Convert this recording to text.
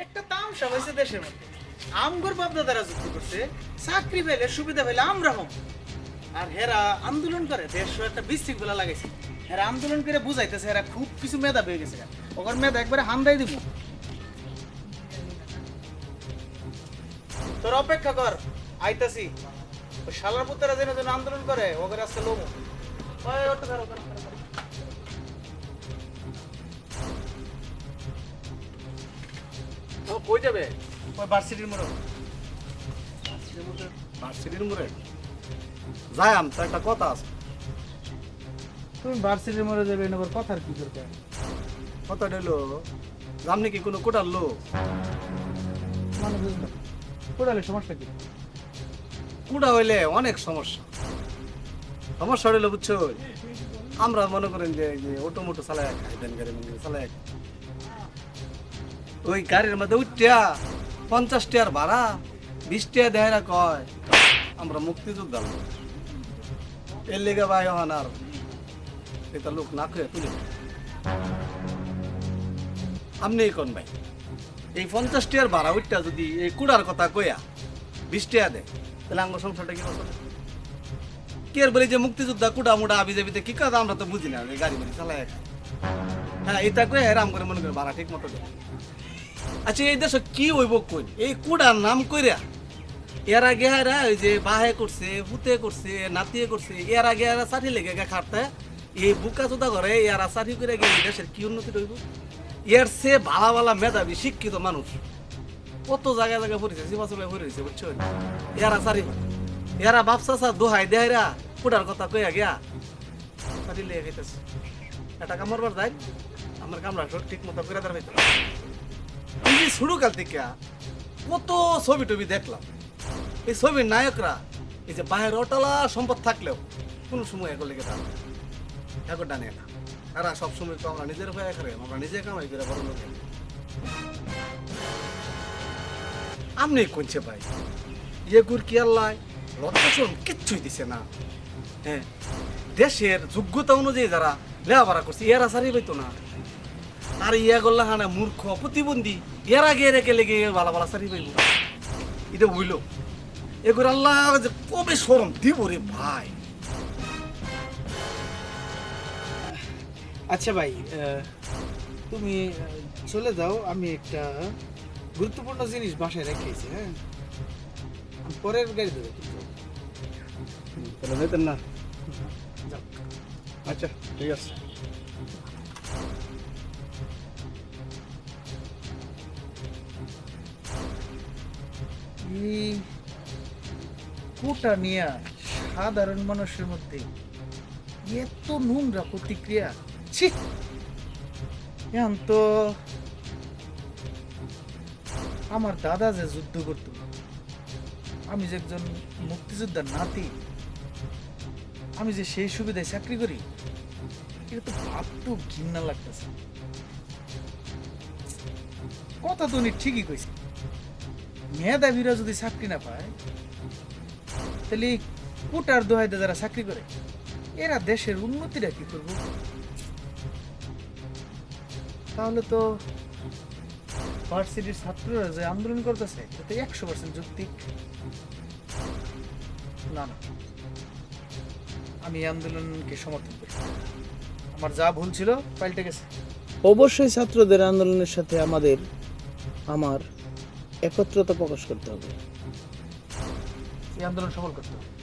একটা তামসা হয়েছে দেশের মধ্যে? আমগর বাপদা দ্বারা যুক্ত করছে, চাকরি পেলে সুবিধা পেলে আমরা হম আর হেরা আন্দোলন করে দেশ একটা বিশৃঙ্খলা লাগাইছে। হেরা আন্দোলন করে বুঝাইতেছে, হেরা খুব কিছু মেধা পেয়ে গেছে ওখানে মেধা একবারে হান্দাই দিব তোর অপেক্ষা কর, আইতাছি। ওই শালার পুত্রেরা যেন যেন আন্দোলন করে ওকে আজকে লোক ওই ওটা ও কই যাবে? ওই ভার্সিটির মোড়। ভার্সিটির মোড়ে? যাই আম একটা কথা আছে। তুমি ভার্সিটির মোড়ে যাবে এনে কথার কি দরকার? কথা হলো জামনি কি কোনো কোটার লোক? মানে বুঝলাম। কোটালে সমস্যা কি? কুড়া হইলে অনেক সমস্যা। সমস্যা হইলে বুঝছ? আমরা মনে করেন যে অটো মোটো চালায় খাই ভ্যান গাড়ি চালায়। ওই গাড়ির মধ্যে উঠিয়া পঞ্চাশ টিয়ার ভাড়া বিশ টিয়া দেয় কয়। আমরা মুক্তিযোদ্ধা। এর লেগে ভাই হন আর এটা লোক না খেয়ে তুলে আপনি কোন ভাই? এই পঞ্চাশ টিয়ার ভাড়া উঠটা যদি এই কুড়ার কথা কইয়া বিশ টিয়া দেয়, তাহলে আমার সংসারটা কি চলে কে বলি যে মুক্তিযোদ্ধা কুড়া মুড়া আবি যাবিতে কি কাজ? আমরা তো বুঝি না গাড়ি বাড়ি চালায়। হ্যাঁ এটা কয়ে হেরাম করে মনে করে ভাড়া ঠিক মতো দেয়। আচ্ছা এই দেশে কি হইব কই এই কুড়ার নাম কইরা। এর আগে হেরা ওই যে বাহে করছে পুতে করছে, নাতিয়ে করছে, এর আগে এরা চাঠি লেগে গে খাটতে, এই বুকা চোদা করে এরা চাঠি করে গিয়ে এই দেশের কি উন্নতি রইব? এর সে ভালা ভালা মেধাবী, শিক্ষিত মানুষ। কত জায়গায় জায়গায় পড়েছে সিমা চলে পড়েছে বুঝছ? এরা চারি এরা বাপসা সা দোহাই দেহাইরা কুড়ার কথা কইয়া গিয়া। চারি লেগে খাইতেছে এটা কামড়বার যাই, আমার কামড়া ঠিক মতো করে দেওয়া যে শুরু কাল থেকে কত ছবি টবি দেখলাম। এই ছবির নায়করা এই যে বাহির অটলা সম্পদ থাকলেও কোনো সময় এগুলো লেগে থাকে এগো ডানে না। এরা সবসময় তো আমরা নিজের ভয় করে, আমরা নিজে কামাই করে বড় লোক আমনি কোনছে ভাই ইয়ে গুর কি আল্লাহ লজ্জাসন কিচ্ছুই দিছে না। হ্যাঁ দেশের যোগ্যতা অনুযায়ী যারা লেখাপড়া করছে, এরা সারি পাইতো না। আর ইয়া করলে হানা মূর্খ প্রতিবন্ধী। এর আগে রেখে লেগে ভালো ভালো সারি পাইব এটা বুঝলো? এগুলো আল্লাহ যে কবে সরম দিব রে ভাই? আচ্ছা ভাই তুমি চলে যাও আমি একটা গুরুত্বপূর্ণ জিনিস বাসায় রেখেছি হ্যাঁ? পরের গাড়ি যেতেন না। আচ্ছা ঠিক আছে। এই কোটা নিয়ে সাধারণ মানুষের মধ্যে এত নোংরা প্রতিক্রিয়া, ছি! এখন তো আমার দাদা যে যুদ্ধ করত, আমি যে একজন মুক্তিযোদ্ধার নাতি, আমি যে সেই সুবিধায় চাকরি করি, এটা তো ভাবতেও ঘৃণা লাগতেছে। কথা তো উনি ঠিকই কইছে। মেধাবীরা যদি চাকরি না পায়, তাহলে কোটার দোহাইতে যারা চাকরি করে, এরা দেশের উন্নতিটা কি করব? তাহলে তো ভার্সিটির ছাত্ররা যে আন্দোলন করতেছে, তাতে একশো পার্সেন্ট যুক্তি। না না। আমি আন্দোলনকে সমর্থন করি। আমার যা ভুল ছিল পাল্টে গেছে। অবশ্যই ছাত্রদের আন্দোলনের সাথে আমাদের, আমার একত্রতা প্রকাশ করতে হবে। এই আন্দোলন সফল করতে হবে।